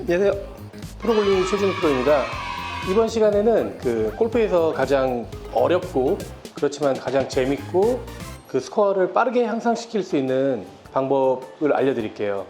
안녕하세요. 프로볼링 최준 프로입니다. 이번 시간에는 그 골프에서 가장 어렵고 그렇지만 가장 재밌고 그 스코어를 빠르게 향상시킬 수 있는 방법을 알려드릴게요.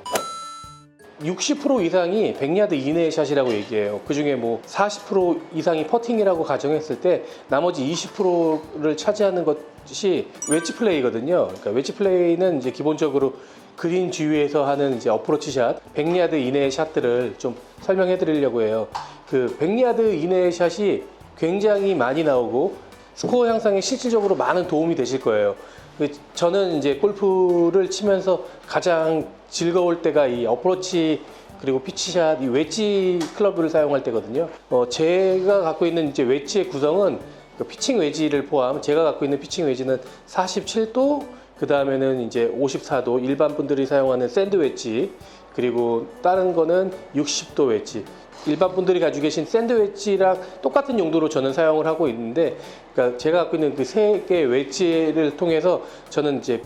60% 이상이 100야드 이내의 샷이라고 얘기해요. 그 중에 뭐 40% 이상이 퍼팅이라고 가정했을 때 나머지 20%를 차지하는 것이 웨지 플레이거든요. 그러니까 웨지 플레이는 이제 기본적으로 그린 주위에서 하는 이제 어프로치 샷, 100야드 이내의 샷들을 좀 설명해 드리려고 해요. 그 100야드 이내의 샷이 굉장히 많이 나오고 스코어 향상에 실질적으로 많은 도움이 되실 거예요. 그 저는 이제 골프를 치면서 가장 즐거울 때가 이 어프로치 그리고 피치샷, 이 웨지 클럽을 사용할 때거든요. 어, 제가 갖고 있는 이제 웨지의 구성은 그 피칭 웨지를 포함, 제가 갖고 있는 피칭 웨지는 47도, 그 다음에는 이제 54도, 일반 분들이 사용하는 샌드 웨지, 그리고 다른 거는 60도 웨지. 일반 분들이 가지고 계신 샌드 웨지랑 똑같은 용도로 저는 사용을 하고 있는데, 그러니까 제가 갖고 있는 그 세 개의 웨지를 통해서 저는 이제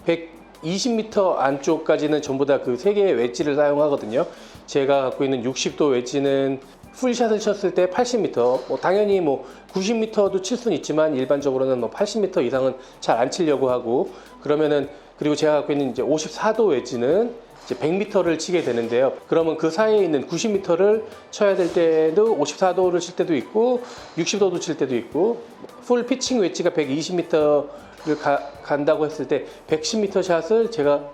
120m 안쪽까지는 전부 다 그 세 개의 웨지를 사용하거든요. 제가 갖고 있는 60도 웨지는 풀샷을 쳤을 때 80m, 뭐 당연히 뭐 90m도 칠 수는 있지만 일반적으로는 뭐 80m 이상은 잘 안 치려고 하고 그러면은 그리고 제가 갖고 있는 이제 54도 웨지는 이제 100m를 치게 되는데요. 그러면 그 사이에 있는 90m를 쳐야 될 때도 54도를 칠 때도 있고 60도도 칠 때도 있고 풀 피칭 웨지가 120m를 간다고 했을 때 110m 샷을 제가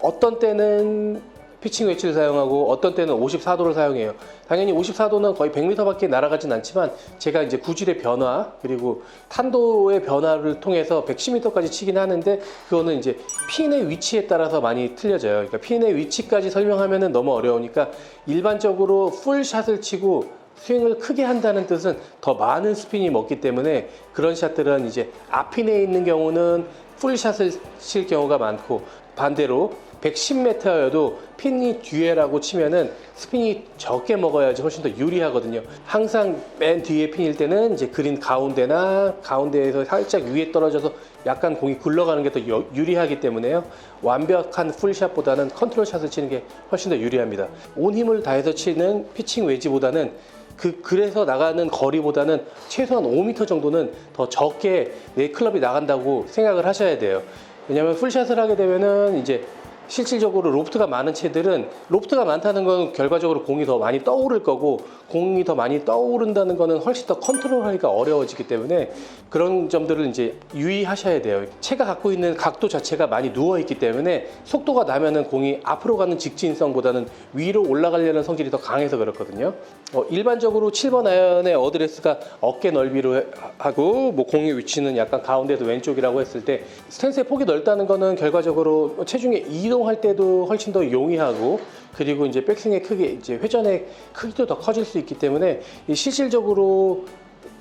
어떤 때는 피칭 웨지를 사용하고 어떤 때는 54도를 사용해요. 당연히 54도는 거의 100m밖에 날아가진 않지만 제가 이제 구질의 변화 그리고 탄도의 변화를 통해서 110m까지 치긴 하는데 그거는 이제 핀의 위치에 따라서 많이 틀려져요. 그러니까 핀의 위치까지 설명하면은 너무 어려우니까 일반적으로 풀샷을 치고 스윙을 크게 한다는 뜻은 더 많은 스핀이 먹기 때문에 그런 샷들은 이제 앞핀에 있는 경우는 풀샷을 칠 경우가 많고 반대로 110m여도 핀이 뒤에라고 치면은 스핀이 적게 먹어야지 훨씬 더 유리하거든요. 항상 맨 뒤에 핀일 때는 이제 그린 가운데나 가운데에서 살짝 위에 떨어져서 약간 공이 굴러가는 게 더 유리하기 때문에요. 완벽한 풀샷보다는 컨트롤 샷을 치는 게 훨씬 더 유리합니다. 온 힘을 다해서 치는 피칭 웨지보다는 그 그래서 나가는 거리보다는 최소한 5m 정도는 더 적게 내 클럽이 나간다고 생각을 하셔야 돼요. 왜냐하면 풀샷을 하게 되면은 이제 실질적으로 로프트가 많은 채들은 로프트가 많다는 건 결과적으로 공이 더 많이 떠오를 거고 공이 더 많이 떠오른다는 거는 훨씬 더 컨트롤하기가 어려워지기 때문에 그런 점들을 이제 유의하셔야 돼요. 채가 갖고 있는 각도 자체가 많이 누워 있기 때문에 속도가 나면은 공이 앞으로 가는 직진성보다는 위로 올라가려는 성질이 더 강해서 그렇거든요. 어, 일반적으로 7번 아이언의 어드레스가 어깨 넓이로 하고 뭐 공의 위치는 약간 가운데서 왼쪽이라고 했을 때 스탠스의 폭이 넓다는 거는 결과적으로 체중의 이동 할 때도 훨씬 더 용이하고 그리고 이제 백스윙의 크기, 이제 회전의 크기도 더 커질 수 있기 때문에 이 실질적으로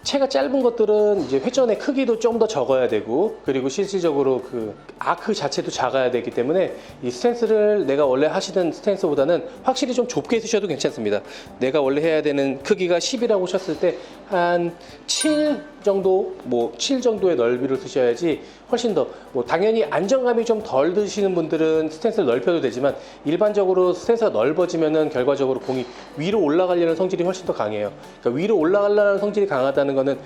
채가 짧은 것들은 이제 회전의 크기도 좀 더 적어야 되고 그리고 실질적으로 그 아크 자체도 작아야 되기 때문에 이 스탠스를 내가 원래 하시는 스탠스보다는 확실히 좀 좁게 쓰셔도 괜찮습니다. 내가 원래 해야 되는 크기가 10이라고 쳤을 때 한 7 정도 뭐 7 정도의 넓이를 쓰셔야지 훨씬 더 뭐 당연히 안정감이 좀 덜 드시는 분들은 스탠스를 넓혀도 되지만 일반적으로 스탠스가 넓어지면은 결과적으로 공이 위로 올라가려는 성질이 훨씬 더 강해요. 그러니까 위로 올라가려는 성질이 강하다는 거는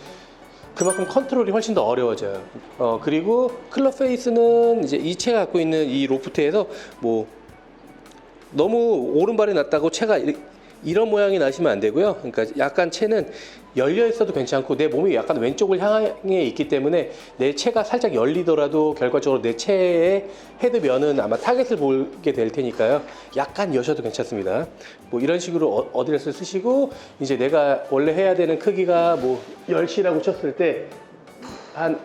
그만큼 컨트롤이 훨씬 더 어려워져요. 어, 그리고 클럽 페이스는 이제 이 채가 갖고 있는 이 로프트에서 뭐 너무 오른발이 낮다고 채가 이- 이런 모양이 나시면 안 되고요. 그러니까 약간 채는 열려 있어도 괜찮고 내 몸이 약간 왼쪽을 향해 있기 때문에 내 채가 살짝 열리더라도 결과적으로 내 채의 헤드면은 아마 타겟을 보게 될 테니까요. 약간 여셔도 괜찮습니다. 뭐 이런 식으로 어, 어드레스를 쓰시고 이제 내가 원래 해야 되는 크기가 뭐 10시라고 쳤을 때 한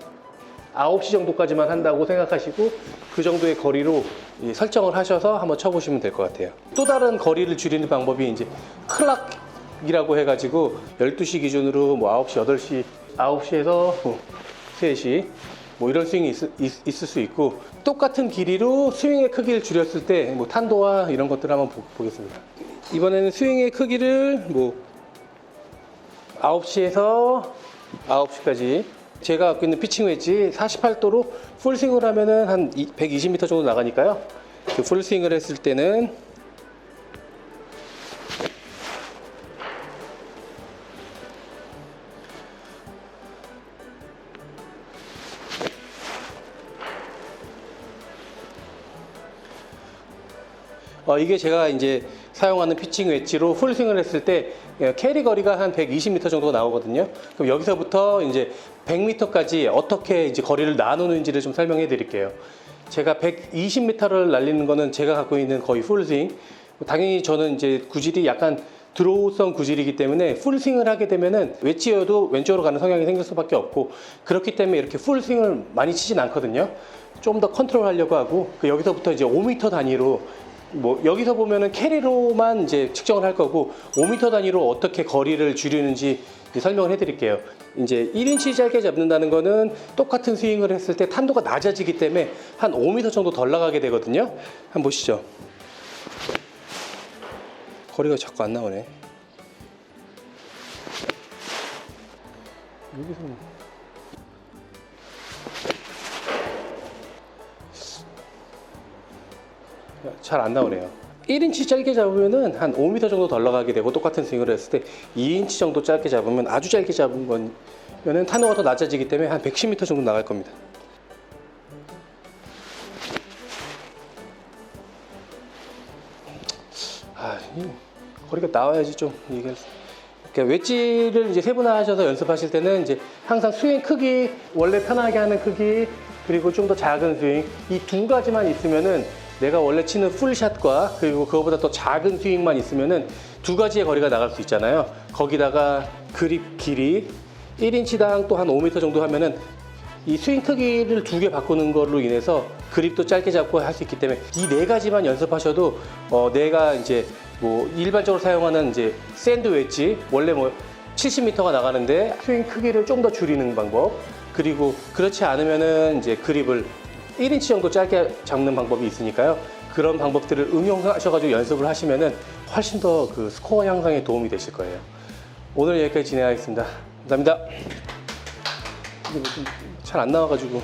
9시 정도까지만 한다고 생각하시고 그 정도의 거리로 이 설정을 하셔서 한번 쳐보시면 될 것 같아요. 또 다른 거리를 줄이는 방법이 이제 클락이라고 해가지고 12시 기준으로 뭐 9시, 8시, 9시에서 3시 뭐 이런 스윙이 있, 있, 있 을 수 있고 똑같은 길이로 스윙의 크기를 줄였을 때 뭐 탄도와 이런 것들을 한번 보, 보겠습니다. 이번에는 스윙의 크기를 뭐 9시에서 9시까지 제가 갖고 있는 피칭 웨지 48도로 풀스윙을 하면은 한 120m 정도 나가니까요. 그 풀스윙을 했을 때는 어, 이게 제가 이제 사용하는 피칭 웨지로 풀스윙을 했을 때 예, 캐리 거리가 한 120m 정도 나오거든요. 그럼 여기서부터 이제 100m까지 어떻게 이제 거리를 나누는지를 좀 설명해 드릴게요. 제가 120m를 날리는 거는 제가 갖고 있는 거의 풀스윙. 당연히 저는 이제 구질이 약간 드로우성 구질이기 때문에 풀스윙을 하게 되면은 웨지여도 왼쪽으로 가는 성향이 생길 수밖에 없고 그렇기 때문에 이렇게 풀스윙을 많이 치진 않거든요. 좀 더 컨트롤 하려고 하고 그 여기서부터 이제 5m 단위로 뭐 여기서 보면은 캐리로만 이제 측정을 할 거고 5m 단위로 어떻게 거리를 줄이는지 설명을 해드릴게요. 이제 1인치 짧게 잡는다는 거는 똑같은 스윙을 했을 때 탄도가 낮아지기 때문에 한 5m 정도 덜 나가게 되거든요. 한번 보시죠. 거리가 자꾸 안 나오네. 여기서 잘 안 나오네요. 1인치 짧게 잡으면은 한 5m 정도 덜 나가게 되고 똑같은 스윙을 했을 때 2인치 정도 짧게 잡으면 아주 짧게 잡은 거면은 탄도가 더 낮아지기 때문에 한 110m 정도 나갈 겁니다. 아, 이 거리가 나와야지 좀 수. 그러니까 웨지를 이제 세분화하셔서 연습하실 때는 이제 항상 스윙 크기 원래 편하게 하는 크기 그리고 좀 더 작은 스윙 이 두 가지만 있으면은 내가 원래 치는 풀샷과 그리고 그거보다 더 작은 스윙만 있으면은 두 가지의 거리가 나갈 수 있잖아요. 거기다가 그립 길이 1인치당 또 한 5m 정도 하면은 이 스윙 크기를 두 개 바꾸는 걸로 인해서 그립도 짧게 잡고 할 수 있기 때문에 이 네 가지만 연습하셔도 어 내가 이제 뭐 일반적으로 사용하는 이제 샌드 웨지 원래 뭐 70m가 나가는데 스윙 크기를 좀 더 줄이는 방법 그리고 그렇지 않으면은 이제 그립을 1인치 정도 짧게 잡는 방법이 있으니까요. 그런 방법들을 응용하셔가지고 연습을 하시면은 훨씬 더 그 스코어 향상에 도움이 되실 거예요. 오늘 여기까지 진행하겠습니다. 감사합니다. 잘 안 나와가지고